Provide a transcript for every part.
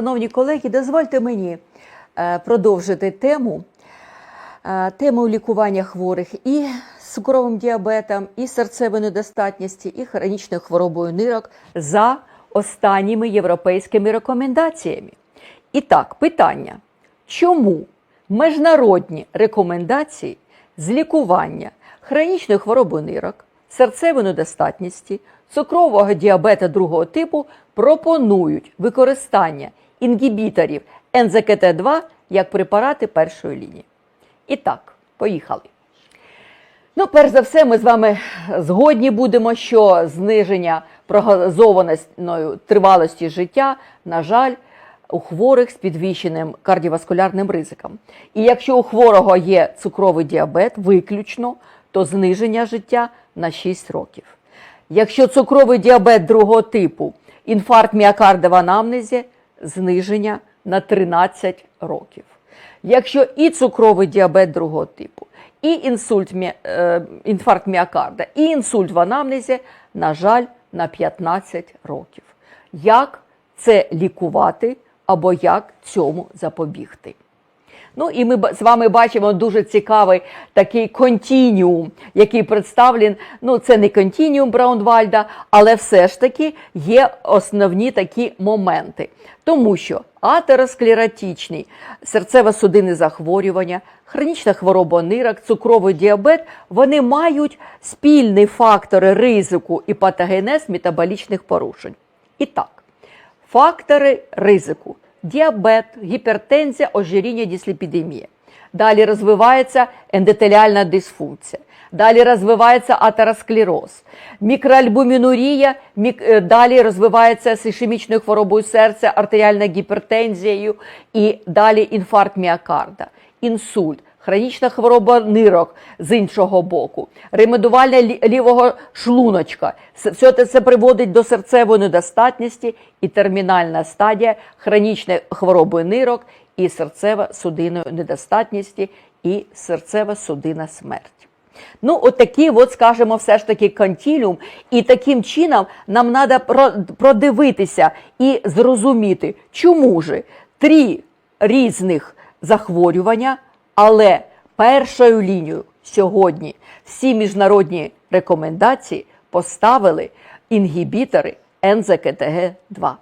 Шановні колеги, дозвольте мені е, продовжити тему, е, тему лікування хворих і з цукровим діабетом, і серцевою недостатністю, і хронічною хворобою нирок за останніми європейськими рекомендаціями. І так, питання: чому міжнародні рекомендації з лікування хронічної хвороби нирок, серцевої недостатності, цукрового діабета другого типу пропонують використання інгібіторів НЗКТ2 як препарати першої лінії. І так, поїхали. Ну, перш за все, ми з вами згодні будемо, що зниження прогнозованої тривалості життя, на жаль, у хворих з підвищеним кардіоваскулярним ризиком. І якщо у хворого є цукровий діабет, виключно, то зниження життя на 6 років. Якщо цукровий діабет другого типу, інфаркт міокарда в анамнезі, зниження на 13 років. Якщо і цукровий діабет другого типу, і інсульт, е, інфаркт міокарда, і інсульт в анамнезі, на жаль, на 15 років. Як це лікувати або як цьому запобігти? Ну і ми з вами бачимо дуже цікавий такий контініум, який представлений. Ну, це не контініум Браунвальда, але все ж таки є основні такі моменти. Тому що атеросклеротичний серцево-судинні захворювання, хронічна хвороба нирок, цукровий діабет, вони мають спільні фактори ризику і патогенез метаболічних порушень. І так, Фактори ризику: діабет, гіпертензія, ожиріння, дисліпідемія. Далі розвивається ендотеліальна дисфункція. Далі розвивається атеросклероз, мікроальбумінурія, мік... е, далі розвивається з ішемічною хворобою серця, артеріальною гіпертензією і далі інфаркт міокарда, інсульт, хронічна хвороба нирок з іншого боку, ремедування лівого шлуночка. Все це, приводить до серцевої недостатності і термінальна стадія хронічної хвороби нирок і серцево-судинної недостатності і серцево-судинна смерть. Ну, от от, скажімо, все ж таки контіліум, і таким чином нам треба продивитися і зрозуміти, чому ж три різних захворювання, але першою лінією сьогодні всі міжнародні рекомендації поставили інгібітори НЗКТГ-2.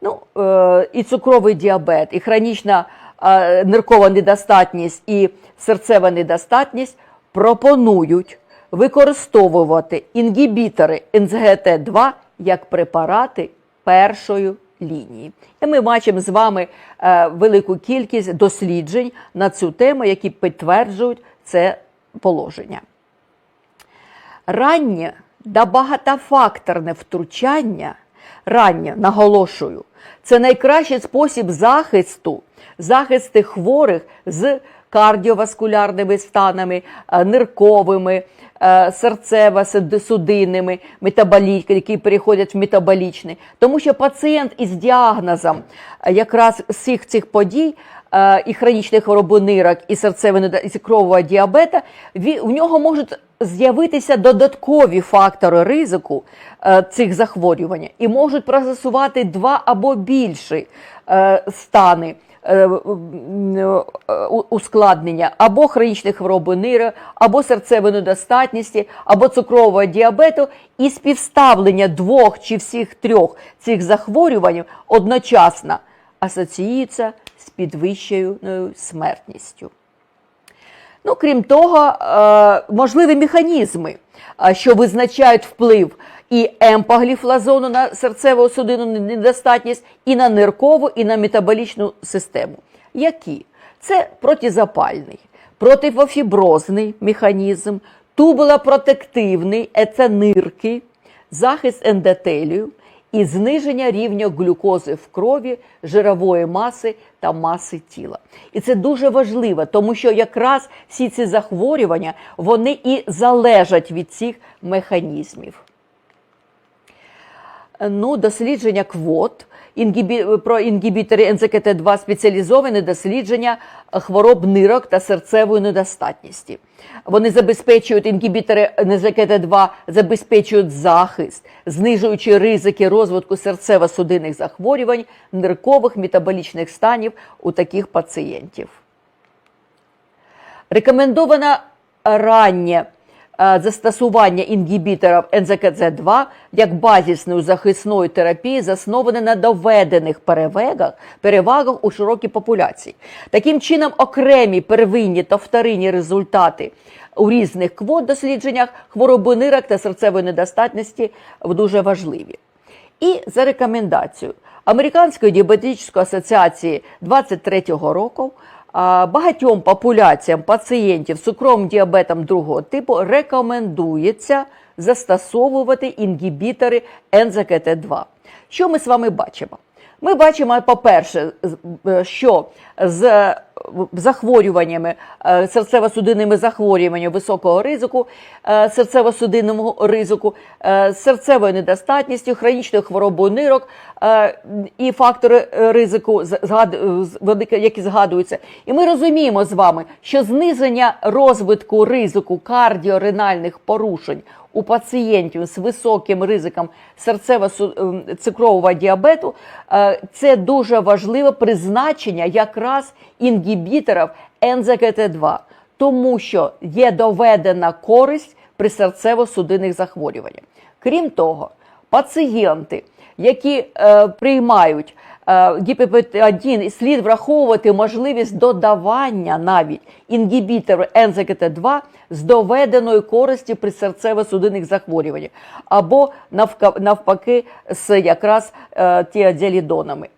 Ну, е, і цукровий діабет, і хронічна е, ниркова недостатність, і серцева недостатність пропонують використовувати інгібітори НЗГТ2 як препарати першої лінії. І ми бачимо з вами е, велику кількість досліджень на цю тему, які підтверджують це положення. Раннє та багатофакторне втручання, раннє, наголошую, це найкращий спосіб захисту, захисту хворих з кардіоваскулярними станами, е, нирковими, е, серцево-судинними, які переходять в метаболічний. Тому що пацієнт із діагнозом е, якраз всіх цих подій і хронічних хвороб нирок, і серцевого недо- і цукрового діабета, в нього можуть з'явитися додаткові фактори ризику е, цих захворювань і можуть процесувати два або більші е, стани. е, ускладнення або хронічних хвороби нири, або серцевої недостатності, або цукрового діабету, і співставлення двох чи всіх трьох цих захворювань одночасно асоціюється з підвищеною смертністю. Ну, крім того, е, можливі механізми, е, що визначають вплив і емпагліфлазону на серцево-судинну недостатність, і на ниркову, і на метаболічну систему. Які? Це протизапальний, противофіброзний механізм, тубулопротективний, це нирки, захист ендотелію і зниження рівня глюкози в крові, жирової маси та маси тіла. І це дуже важливо, тому що якраз всі ці захворювання вони і залежать від цих механізмів. Ну, дослідження квот інгібі... про інгібітори НЗКТ-2 спеціалізоване дослідження хвороб нирок та серцевої недостатності. Вони забезпечують інгібітори НЗКТ-2, забезпечують захист, знижуючи ризики розвитку серцево-судинних захворювань, ниркових метаболічних станів у таких пацієнтів. Рекомендовано раннє е, застосування інгібіторів НЗКЦ2 як базисної захисної терапії, засноване на доведених перевагах, перевагах у широкій популяції. Таким чином, окремі первинні та вторинні результати у різних квот дослідженнях хвороби нирок та серцевої недостатності дуже важливі. І за рекомендацією Американської діабетичної асоціації 23-го року багатьом популяціям пацієнтів з цукровим діабетом другого типу рекомендується застосовувати інгібітори НЗКТ2. Що ми з вами бачимо? Ми бачимо, по-перше, що з е, захворюваннями, е, серцево-судинними захворюваннями високого ризику, е, серцево-судинного ризику, е, серцевою недостатністю, хронічною хворобою нирок е, і фактори е, ризику, які згадуються. І ми розуміємо з вами, що зниження розвитку ризику кардіоренальних порушень у пацієнтів з високим ризиком серцево-цукрового діабету е, це дуже важливе призначення якраз інгібіторів НЗКТ2, тому що є доведена користь при серцево-судинних захворюваннях. Крім того, пацієнти, які е, приймають е, гіпопет-1, слід враховувати можливість додавання навіть інгібітору НЗКТ2 з доведеної користі при серцево-судинних захворюваннях, або навпаки з якраз е, тіазелідонами.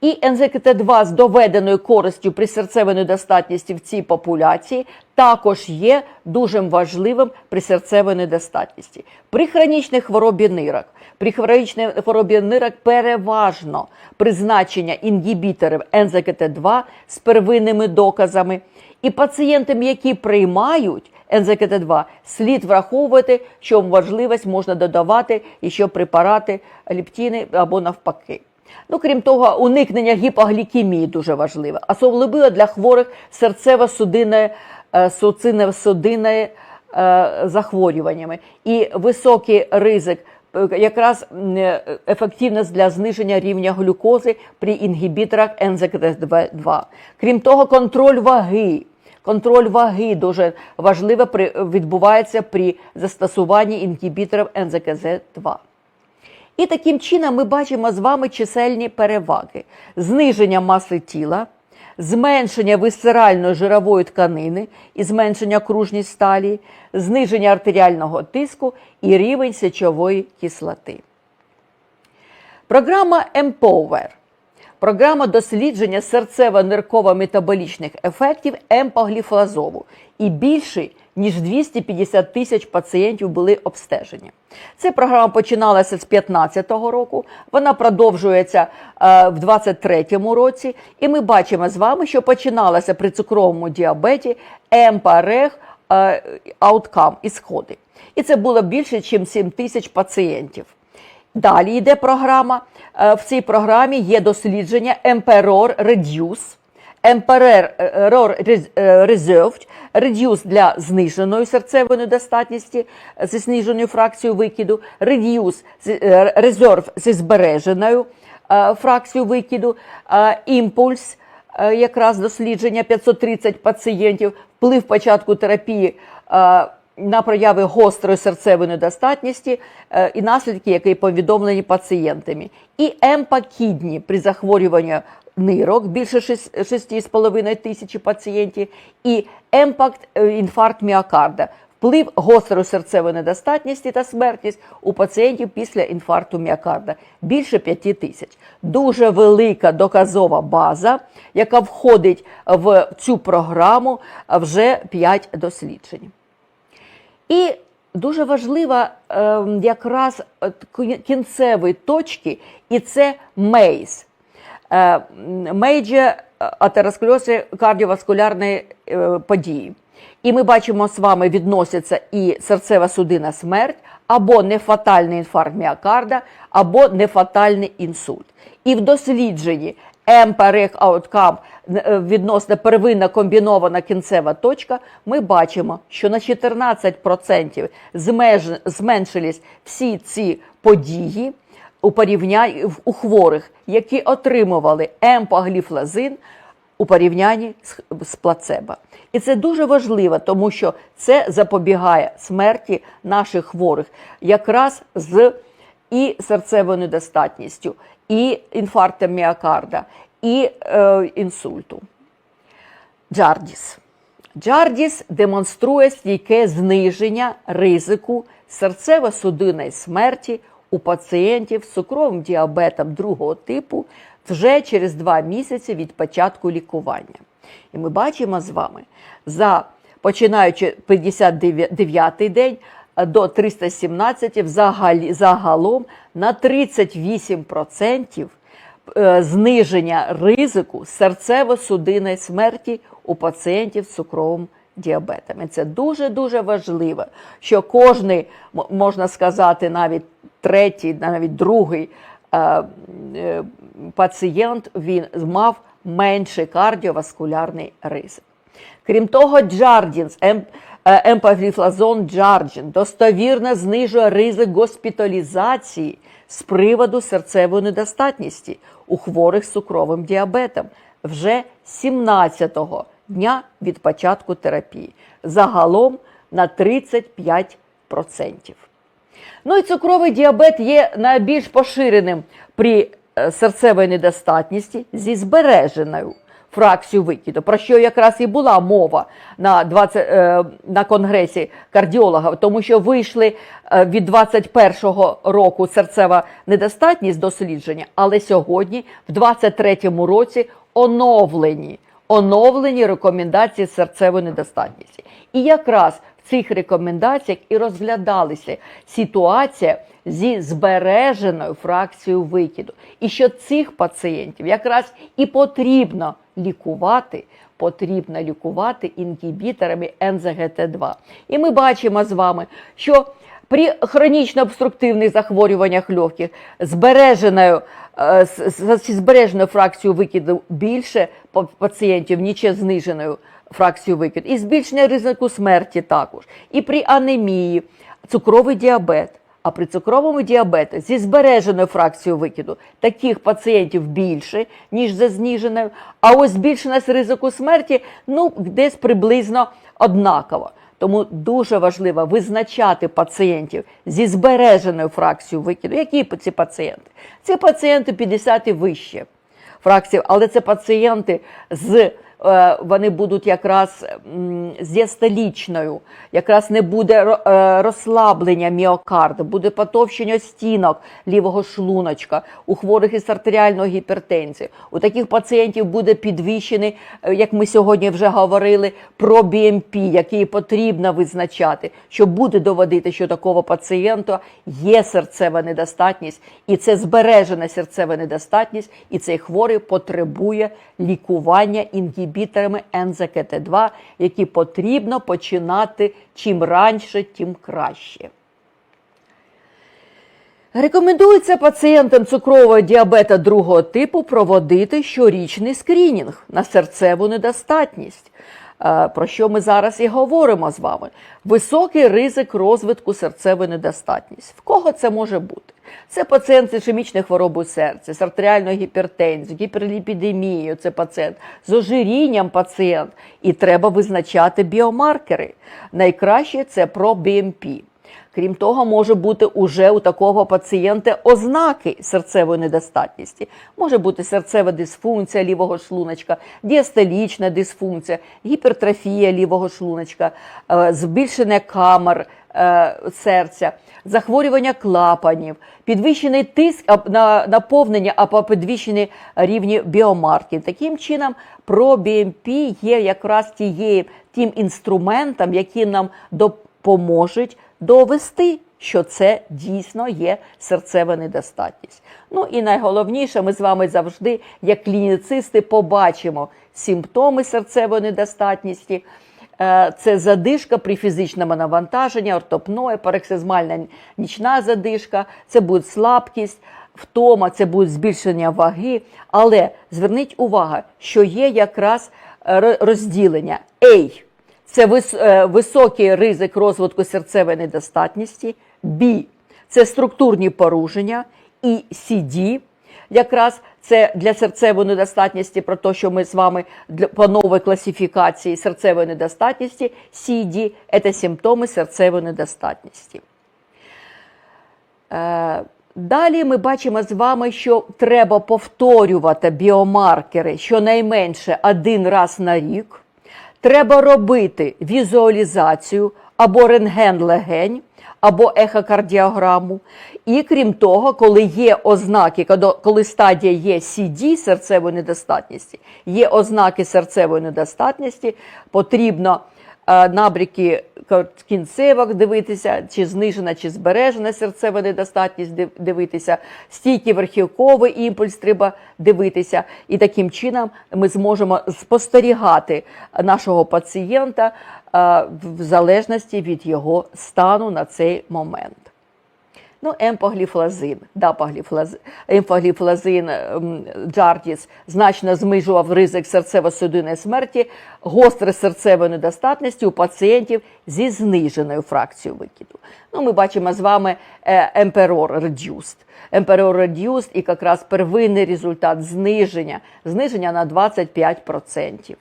І НЗКТ2 з доведеною користю при серцевій недостатності в цій популяції також є дуже важливим при серцевій недостатності. При хронічній хворобі нирок, при хронічній хворобі нирок переважно призначення інгібіторів НЗКТ2 з первинними доказами. І пацієнтам, які приймають НЗКТ2, слід враховувати, що можливість можна додавати ще препарати ліптіни або навпаки. Ну, крім того, уникнення гіпоглікемії дуже важливе, особливо для хворих серцево-судинної е, суцинно-судинної е, захворюваннями і високий ризик. е, Якраз ефективність для зниження рівня глюкози при інгібіторах НЗКТ2. Крім того, контроль ваги. Контроль ваги дуже важливо відбувається при застосуванні інгібіторів НЗКЗ2. І таким чином ми бачимо з вами чисельні переваги: зниження маси тіла, зменшення висцеральної жирової тканини і зменшення кружність сталі, зниження артеріального тиску і рівень сечової кислоти. Програма Empower. Програма дослідження серцево-нирково-метаболічних ефектів емпогліфлазову і більше ніж 250 тисяч пацієнтів були обстежені. Ця програма починалася з 2015 року, вона продовжується е, в 2023 році, і ми бачимо з вами, що починалася при цукровому діабеті ЕМПАРЕГ Outcome, ісходи. І це було більше, ніж 7 тисяч пацієнтів. Далі йде програма. Е, В цій програмі є дослідження Emperor Reduce, Emperor Reserved, Reduce для зниженої серцевої недостатності е, зі зниженою фракцією викиду, Reduce е, Reserve зі збереженою е, фракцією викиду, імпульс е, якраз дослідження 530 пацієнтів, вплив початку терапії е, на прояви гострої серцевої недостатності е, і наслідки, які повідомлені пацієнтами. І емпакідні при захворюванні нирок більше 6,5 тисячі пацієнтів, і емпакт е, інфаркт міокарда. Вплив гострої серцевої недостатності та смертність у пацієнтів після інфаркту міокарда більше 5 тисяч. Дуже велика доказова база, яка входить в цю програму вже 5 досліджень. І дуже важлива е, якраз е, кінцеві точки, і це МЕЙС. Major атеросклерози кардіоваскулярної е, події. І ми бачимо з вами відносяться і серцева судинна смерть, або нефатальний інфаркт міокарда, або нефатальний інсульт. І в дослідженні MPREG Outcome відносно первинна комбінована кінцева точка, ми бачимо, що на 14% змеж- зменшились всі ці події у порівнянні у хворих, які отримували емпагліфлазин у порівнянні з плацебо. І це дуже важливо, тому що це запобігає смерті наших хворих якраз з і серцевою недостатністю, і інфарктом міокарда, і е, інсульту. Джардіс. Джардіс демонструє стійке зниження ризику серцево-судинної смерті у пацієнтів з цукровим діабетом другого типу вже через два місяці від початку лікування. І ми бачимо з вами, за починаючи 59-й день до 317 взагалі, загалом на 38% е, зниження ризику серцево-судинної смерті у пацієнтів з цукровим діабетом. І це дуже-дуже важливо, що кожний, можна сказати, навіть третій, навіть другий е, е, пацієнт він мав менший кардіоваскулярний ризик. Крім того, Джардінс, емпагліфлазон Джарджин достовірно знижує ризик госпіталізації з приводу серцевої недостатності у хворих з цукровим діабетом вже 17-го дня від початку терапії, загалом на 35%. Ну і цукровий діабет є найбільш поширеним при е, серцевій недостатності зі збереженою фракцією викиду, про що якраз і була мова на 20, е, на конгресі кардіологів, тому що вийшли е, від 21-го року серцева недостатність дослідження, але сьогодні, в 23-му році, оновлені, оновлені рекомендації серцевої недостатності. І якраз цих рекомендаціях і розглядалася ситуація зі збереженою фракцією викиду. І що цих пацієнтів якраз і потрібно лікувати, потрібно лікувати інгібіторами НЗГТ2. І ми бачимо з вами, що при хронічно-обструктивних захворюваннях легких збереженою е, збереженою фракцією викиду більше па- пацієнтів, ніж зниженою фракцією викиду. І збільшення ризику смерті також. І при анемії, цукровий діабет. А при цукровому діабеті зі збереженою фракцією викиду таких пацієнтів більше, ніж за зниженою. А ось збільшеність ризику смерті ну, десь приблизно однаково. Тому дуже важливо визначати пацієнтів зі збереженою фракцією викиду. Які ці пацієнти? Це пацієнти 50 і вище фракції, але це пацієнти з. Е, Вони будуть якраз м, з діастолічною, якраз не буде е, розслаблення міокарда, буде потовщення стінок лівого шлуночка, у хворих із артеріальною гіпертензією. У таких пацієнтів буде підвищений, е, як ми сьогодні вже говорили, про БМП, який потрібно визначати, що буде доводити, що такого пацієнта є серцева недостатність, і це збережена серцева недостатність, і цей хворий потребує лікування інгібіторами НЗКТ2, які потрібно починати чим раніше, тим краще. Рекомендується пацієнтам цукрового діабета другого типу проводити щорічний скринінг на серцеву недостатність, е, про що ми зараз і говоримо з вами. Високий ризик розвитку серцевої недостатності. В кого це може бути? Це пацієнт з ішемічною хворобою серця, з артеріальною гіпертензією, гіперліпідемією, це пацієнт, з ожирінням пацієнт. І треба визначати біомаркери. Найкраще це про БМП. Крім того, може бути уже у такого пацієнта ознаки серцевої недостатності. Може бути серцева дисфункція лівого шлуночка, діастолічна дисфункція, гіпертрофія лівого шлуночка, е, збільшення камер серця, захворювання клапанів, підвищений тиск на наповнення або підвищені рівні біомарків. Таким чином, про-БМП є якраз тією тим інструментом, який нам допоможуть довести, що це дійсно є серцева недостатність. Ну і найголовніше, ми з вами завжди, як клініцисти, побачимо симптоми серцевої недостатності. Е, Це задишка при фізичному навантаженні, ортопної, парексизмальна нічна задишка, це буде слабкість, втома, це буде збільшення ваги. Але зверніть увагу, що є якраз е, розділення. A – це е, високий ризик розвитку серцевої недостатності, B – це структурні порушення, і CD – якраз це для серцевої недостатності, про те, що ми з вами по новій класифікації серцевої недостатності, CD – це симптоми серцевої недостатності. Е, Далі ми бачимо з вами, що треба повторювати біомаркери щонайменше один раз на рік. Треба робити візуалізацію або рентген легень, або ехокардіограму. І крім того, коли є ознаки, коли- стадія є CD серцевої недостатності, є ознаки серцевої недостатності, потрібно е, набряки ка- кінцевок дивитися, чи знижена, чи збережена серцева недостатність дивитися, стійкий верхівковий імпульс треба дивитися. І таким чином ми зможемо спостерігати нашого пацієнта в залежності від його стану на цей момент. Ну, емпогліфлазин, дапогліфлазин, емпогліфлазин ем, Джардіс значно знижував ризик серцево-судинної смерті, гостри серцевої недостатності у пацієнтів зі зниженою фракцією викиду. Ну, ми бачимо з вами е, Emperor Reduced. Emperor Reduced і якраз первинний результат зниження, зниження на 25%.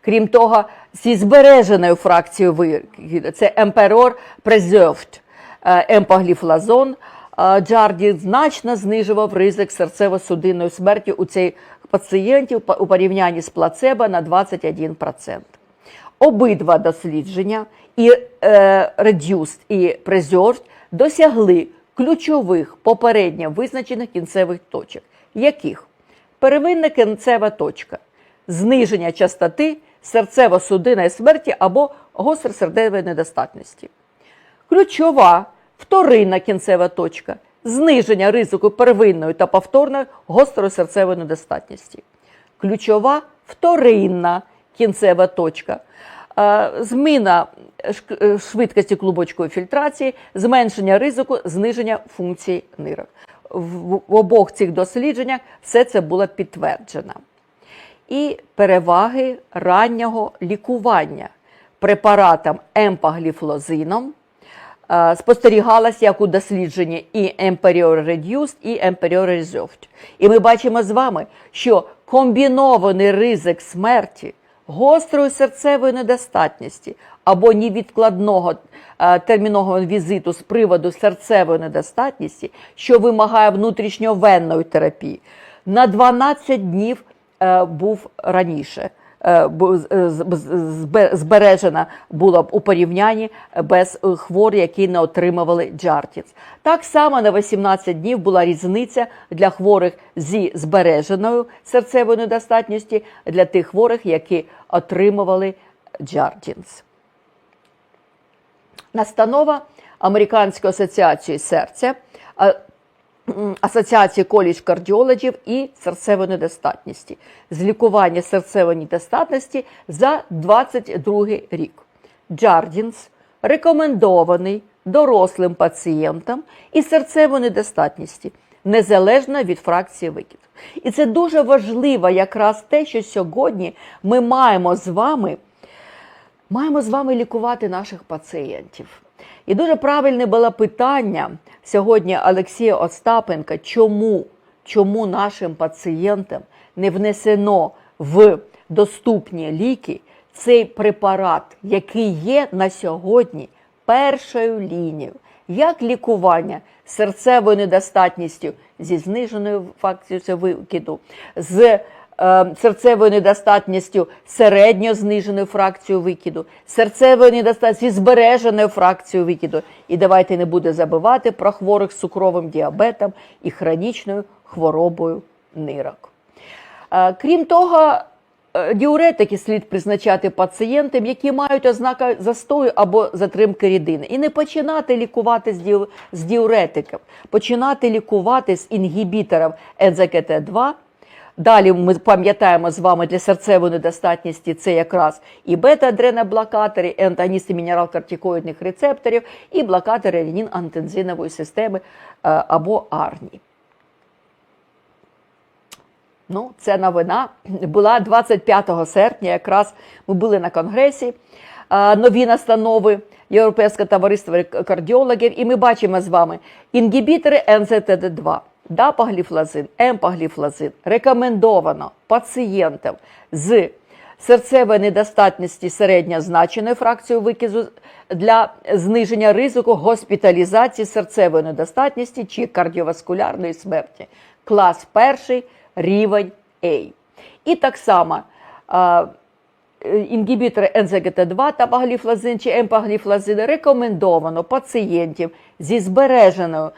Крім того, зі збереженою фракцією викиду, це Emperor Preserved е, емпогліфлазон. Е, Джарді значно знижував ризик серцево-судинної смерті у цих пацієнтів у порівнянні з плацебо на 21%. Обидва дослідження і е, Reduced і Preserved досягли ключових попередньо визначених кінцевих точок, яких первинна кінцева точка зниження частоти серцево-судинної смерті або гостросердевої недостатності. Ключова вторинна кінцева точка зниження ризику первинної та повторної гострої серцевої недостатності. Ключова вторинна кінцева точка. е, Зміна е, швидкості клубочкової фільтрації, зменшення ризику, зниження функцій нирок. В обох цих дослідженнях все це було підтверджено і переваги раннього лікування препаратом емпагліфлозином е, спостерігалася як у дослідженні і Emperior Reduced, і Emperior Reserved. І ми бачимо з вами, що комбінований ризик смерті, гострої серцевої недостатності або невідкладного е, термінового візиту з приводу серцевої недостатності, що вимагає внутрішньовенної терапії, на 12 днів е, був раніше. Е, збе- Збережена була б у порівнянні без е, хворих, які не отримували джартіц. Так само на 18 днів була різниця для хворих зі збереженою серцевою недостатністю для тих хворих, які отримували джартінс. Настанова Американської асоціації серця, м, Асоціації коледж кардіологів і серцевої недостатності з лікування серцевої недостатності за 22 рік. Джардінс рекомендований дорослим пацієнтам із серцевої недостатності, незалежно від фракції викиду. І це дуже важливо якраз те, що сьогодні ми маємо з вами маємо з вами лікувати наших пацієнтів. І дуже правильне було питання сьогодні Олексія Остапенка, чому, чому нашим пацієнтам не внесено в доступні ліки цей препарат, який є на сьогодні першою лінією, як лікування серцевою недостатністю зі зниженою факцією викиду, з серцевою недостатністю середньо зниженою фракцією викиду, серцевою недостатністю збереженою фракцією викиду. І давайте не буде забувати про хворих з цукровим діабетом і хронічною хворобою нирок. Е, Крім того, е, діуретики слід призначати пацієнтам, які мають ознаки застою або затримки рідини. І не починати лікувати з, діу, діуретиків, починати лікувати з інгібіторів НЗКТ-2, Далі ми пам'ятаємо з вами для серцевої недостатності це якраз і бета-адреноблокатори, і антагоністи мінерал-кортикоїдних рецепторів, і блокатори ренін-ангітензинової системи е, або АРНІ. Ну, це новина була 25 серпня. Якраз ми були на конгресі. е, Нові настанови Європейського товариства кардіологів, і ми бачимо з вами інгібітори НЗТД2, дапагліфлазин, емпагліфлазин рекомендовано пацієнтам з серцевої недостатності середньозначеною фракцією викизу для зниження ризику госпіталізації серцевої недостатності чи кардіоваскулярної смерті. Клас перший рівень А. І так само інгібітори НЗГТ2 та пагліфлазин чи емпагліфлазин рекомендовано пацієнтів зі збереженою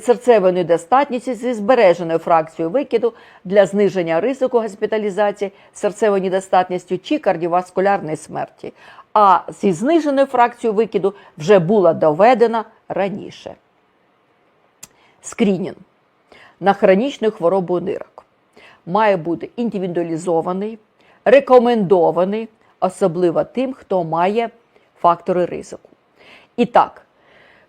серцевою недостатністю, зі збереженою фракцією викиду для зниження ризику госпіталізації серцевою недостатністю чи кардіоваскулярної смерті. А зі зниженою фракцією викиду вже була доведена раніше. Скрінінг на хронічну хворобу нирок має бути індивідуалізований, рекомендований, особливо тим, хто має фактори ризику. І так,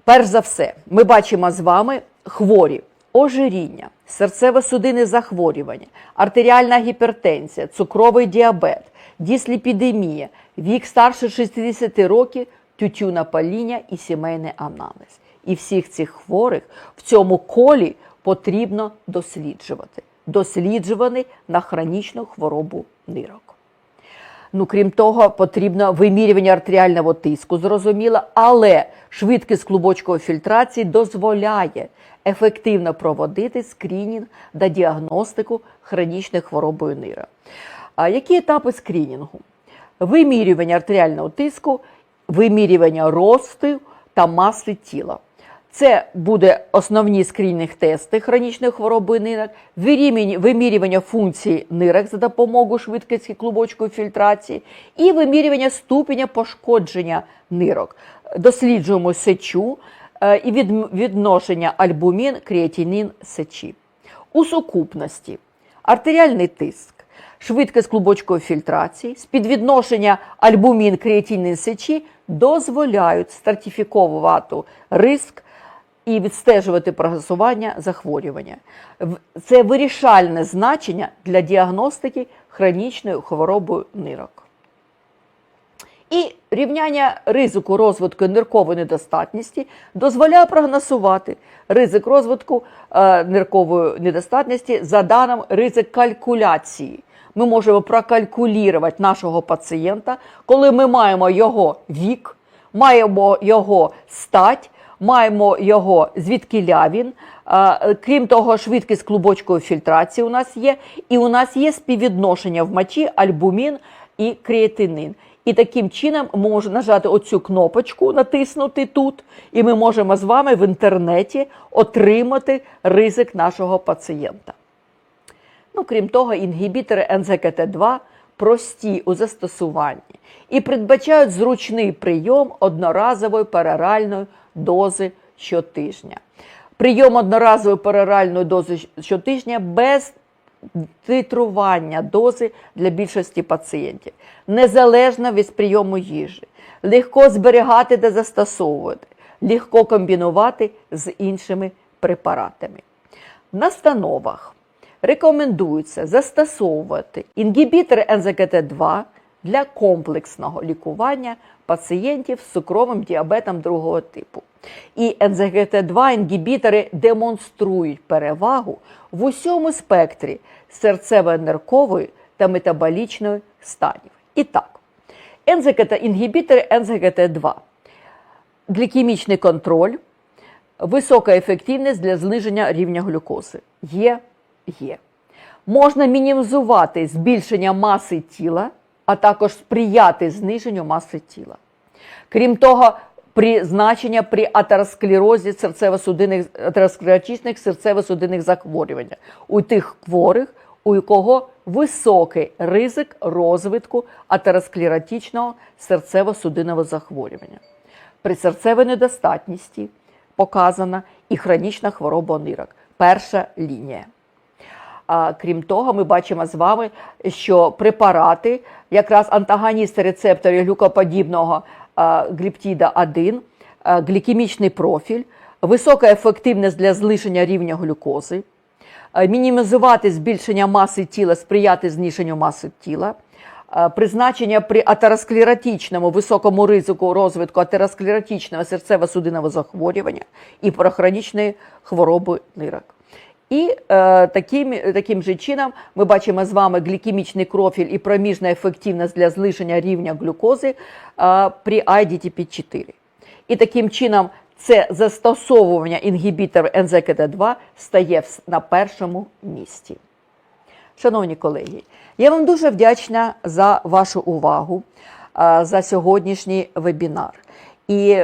перш за все, ми бачимо з вами хворі, ожиріння, серцево-судинне захворювання, артеріальна гіпертензія, цукровий діабет, дісліпідемія, вік старше 60 років, тютюнопаління і сімейний анамнез. І всіх цих хворих в цьому колі потрібно досліджувати. Досліджуваний на хронічну хворобу нирок. Ну, крім того, потрібно вимірювання артеріального тиску, зрозуміло, але швидкість клубочкової фільтрації дозволяє ефективно проводити скринінг та діагностику хронічної хвороби нира. А які етапи скринінгу? Вимірювання артеріального тиску, вимірювання росту та маси тіла. Це буде основні скрінінг тести хронічної хвороби нирок, вимірювання функції нирок за допомогою швидкості клубочкової фільтрації і вимірювання ступеня пошкодження нирок. Досліджуємо сечу е, і відношення альбумін, креатинін сечі. У сукупності артеріальний тиск, швидкість клубочкової фільтрації, співвідношення альбумін креатинін сечі дозволяють стратифіковувати риск і відстежувати прогресування захворювання. Це вирішальне значення для діагностики хронічної хвороби нирок. І рівняння ризику розвитку ниркової недостатності дозволяє прогнозувати ризик розвитку е, ниркової недостатності за даним ризик калькуляції. Ми можемо прокалькулювати нашого пацієнта, коли ми маємо його вік, маємо його стать, маємо його звідкиля він. Крім того, швидкість клубочкової фільтрації у нас є, і у нас є співвідношення в мочі альбумін і креатинин. І таким чином можемо нажати оцю кнопочку, натиснути тут, і ми можемо з вами в інтернеті отримати ризик нашого пацієнта. Ну, крім того, інгібітори НЗКТ2 прості у застосуванні і передбачають зручний прийом одноразової пероральної дози щотижня. Прийом одноразової пероральної дози щотижня без титрування дози для більшості пацієнтів, незалежно від прийому їжі, легко зберігати та застосовувати, легко комбінувати з іншими препаратами. В настановах рекомендується застосовувати інгібітори НЗКТ2 для комплексного лікування пацієнтів з цукровим діабетом другого типу. І НЗКТ2 інгібітори демонструють перевагу в усьому спектрі серцево-неркової та метаболічної станів. І так, НЗКТ інгібітори НЗКТ2 глікемічний контроль, висока ефективність для зниження рівня глюкози. Є, є. Можна мінімізувати збільшення маси тіла, а також сприяти зниженню маси тіла. Крім того, при значення при атеросклерозі серцево-судинних атеросклеротичних серцево-судинних захворювань у тих хворих, у кого високий ризик розвитку атеросклеротичного серцево-судинного захворювання. При серцевій недостатності показана і хронічна хвороба нирок. Перша лінія. А крім того, ми бачимо з вами, що препарати, якраз антагоністи рецепторів глюкоподібного гліптіда 1, глікемічний профіль, висока ефективність для зниження рівня глюкози, мінімізувати збільшення маси тіла, сприяти зниженню маси тіла. Призначення при атеросклеротичному високому ризику розвитку атеросклеротичного серцево-судинного захворювання і про хронічної хвороби нирок. І е, таким, таким же чином ми бачимо з вами глікемічний профіль і проміжна ефективність для зниження рівня глюкози е, при IDTP4. І таким чином це застосовування інгібітору НЗКТ2 стає на першому місці. Шановні колеги, я вам дуже вдячна за вашу увагу, е, за сьогоднішній вебінар. І